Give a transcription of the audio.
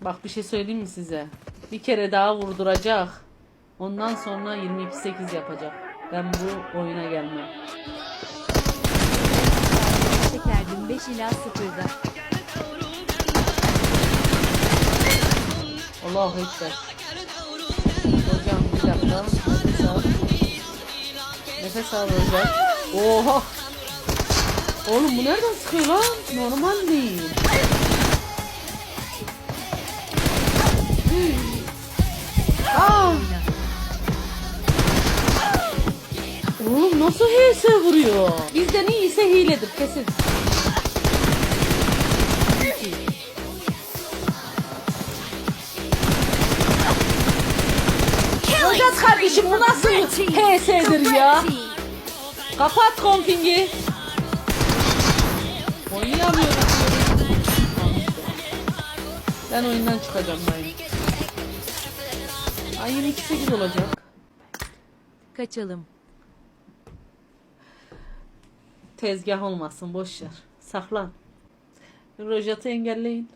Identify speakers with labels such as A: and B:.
A: Bak bir şey söyleyeyim mi size? Bir kere daha vurduracak. Ondan sonra 22-8 yapacak. Ben bu oyuna gelmem.
B: Çekerdim 5 ila 0'da.
A: Allahu Ekber. Hocam bir dakika. Nefes al. Nefes al hocam. Oha. Oğlum bu nereden sıkıyor lan? Normal değil. Aa. Oğlum nasıl HS vuruyor? Bizden iyiyse hiledir kesin. Hocam kardeşim bu nasıl HS'dir ya? Kapat konfingi. Oynayamıyorum. Ben oyundan çıkacağım ben. Ay 22 olacak.
B: Kaçalım.
A: Tezgah olmasın boş yer. Saklan. Rojatı engelleyin.